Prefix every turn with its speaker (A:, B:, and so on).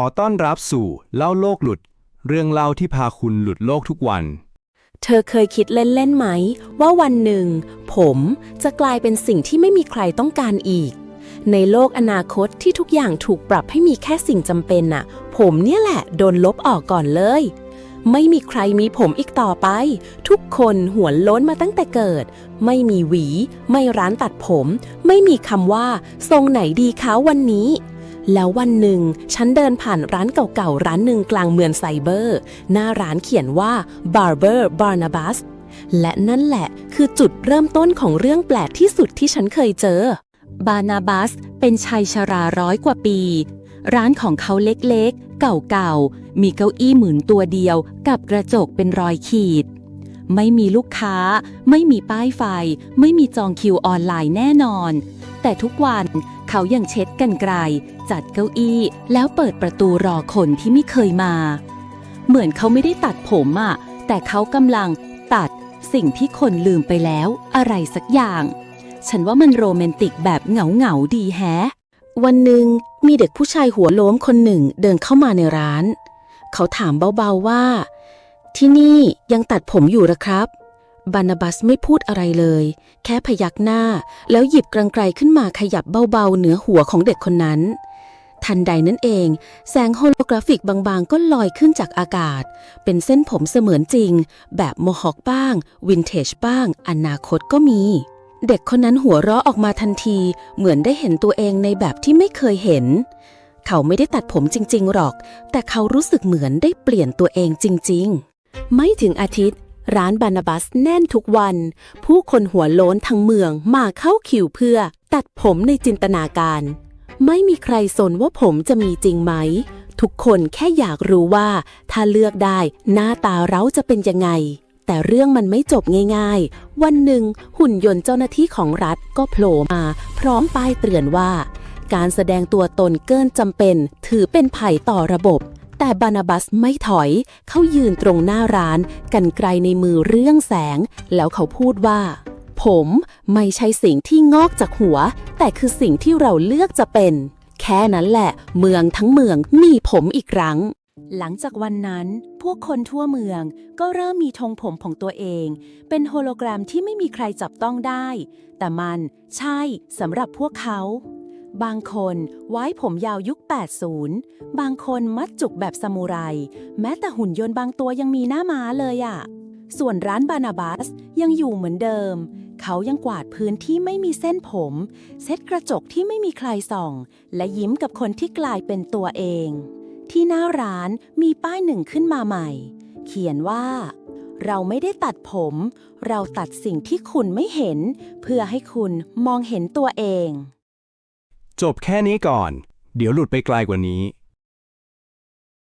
A: อต้อนรับสู่เล่าโลกหลุด เรื่องเล่าที่พาคุณหลุดโลกทุกวัน
B: เธอเคยคิดเล่นๆไหม ว่าวันหนึ่ง ผมจะกลายเป็นสิ่งที่ไม่มีใครต้องการอีก ในโลกอนาคตที่ทุกอย่างถูกปรับให้มีแค่สิ่งจำเป็นน่ะ ผมเนี่ยแหละโดนลบออกก่อนเลย ไม่มีใครมีผมอีกต่อไป ทุกคนหัวล้นมาตั้งแต่เกิด ไม่มีหวี ไม่ร้านตัดผม ไม่มีคำว่า ทรงไหนดีคะวันนี้ แล้ววันหนึ่ง ฉันเดินผ่านร้านเก่าๆ ร้านหนึ่งกลางเมืองไซเบอร์ หน้าร้านเขียนว่า Barber Barnabas และนั่นแหละคือจุดเริ่มต้นของเรื่องแปลกที่สุดที่ฉันเคยเจอบานาบัสเป็นชายชราร้อยกว่าปี ร้านของเขาเล็กๆ เก่าๆ มีเก้าอี้หมุนตัวเดียวกับกระจกเป็นรอยขีด ไม่มีลูกค้า ไม่มีป้ายไฟ ไม่มีจองคิวออนไลน์แน่นอน แต่ทุกวันเขายังเช็ดกันไกล จัดเก้าอี้ แล้วเปิดประตูรอคนที่ไม่เคยมา เหมือนเขาไม่ได้ตัดผมอะแต่เขากำลังตัดสิ่งที่คนลืมไปแล้วอะไรสักอย่าง ฉันว่ามันโรแมนติกแบบเหงาเหงาดีแฮะ วันหนึ่งมีเด็กผู้ชายหัวโล้มคนหนึ่งเดินเข้ามาในร้าน เขาถามเบาๆว่า ที่นี่ยังตัดผมอยู่หรอครับ บานาบัสไม่พูดอะไรเลย แค่พยักหน้า แล้วหยิบกรงไกรขึ้นมาขยับเบาๆ เหนือหัวของเด็กคนนั้น ทันใดนั้นเอง แสงโฮโลกราฟิกบางๆ ก็ลอยขึ้นจากอากาศ เป็นเส้นผมเสมือนจริง แบบโมฮอคบ้าง วินเทจบ้าง อนาคตก็มี เด็กคนนั้นหัวเราะออกมาทันที เหมือนได้เห็นตัวเองในแบบที่ไม่เคยเห็น เขาไม่ได้ตัดผมจริง ๆ หรอก แต่เขารู้สึกเหมือนได้เปลี่ยนตัวเองจริง ๆ ไม่ถึงอาทิตย์ ร้านบานาบัสแน่นทุกวัน ผู้คนหัวโล้นทั้งเมืองมาเข้าคิวเพื่อ ตัดผมในจินตนาการ ไม่มีใครสนว่าผมจะมีจริงไหม ทุกคนแค่อยากรู้ว่า ถ้าเลือกได้หน้าตาเราจะเป็นยังไง แต่เรื่องมันไม่จบง่ายๆ วันหนึ่งหุ่นยนต์เจ้าหน้าที่ของรัฐก็โผล่มา พร้อมป้ายเตือนว่า การแสดงตัวตนเกินจำเป็น ถือเป็นภัยต่อระบบ แต่บานาบัสไม่ถอย เขายืนตรงหน้าร้าน กันไกลในมือเรื่องแสง แล้วเขาพูดว่า ผมไม่ใช่สิ่งที่งอกจากหัว แต่คือสิ่งที่เราเลือกจะเป็น แค่นั้นแหละ เมืองทั้งเมืองมีผมอีกครั้ง หลังจากวันนั้น พวกคนทั่วเมืองก็เริ่มมีธงผมของตัวเอง เป็นโฮโลแกรมที่ไม่มีใครจับต้องได้ แต่มันใช่สำหรับพวกเขา บางคนไว้ผมยาวยุค 80 บางคนมัดจุกแบบซามูไร แม้แต่หุ่นยนต์บางตัวยังมีหน้าม้าเลยอะส่วนร้านบานาบัสยังอยู่เหมือนเดิม เขายังกวาดพื้นที่ไม่มีเส้นผม เซ็ตกระจกที่ไม่มีใครส่อง และยิ้มกับคนที่กลายเป็นตัวเอง ที่หน้าร้านมีป้ายหนึ่งขึ้นมาใหม่ เขียนว่าเราไม่ได้ตัดผม เราตัดสิ่งที่คุณไม่เห็น เพื่อให้คุณมองเห็นตัวเอง
A: จบแค่นี้ก่อน เดี๋ยวหลุดไปไกลกว่านี้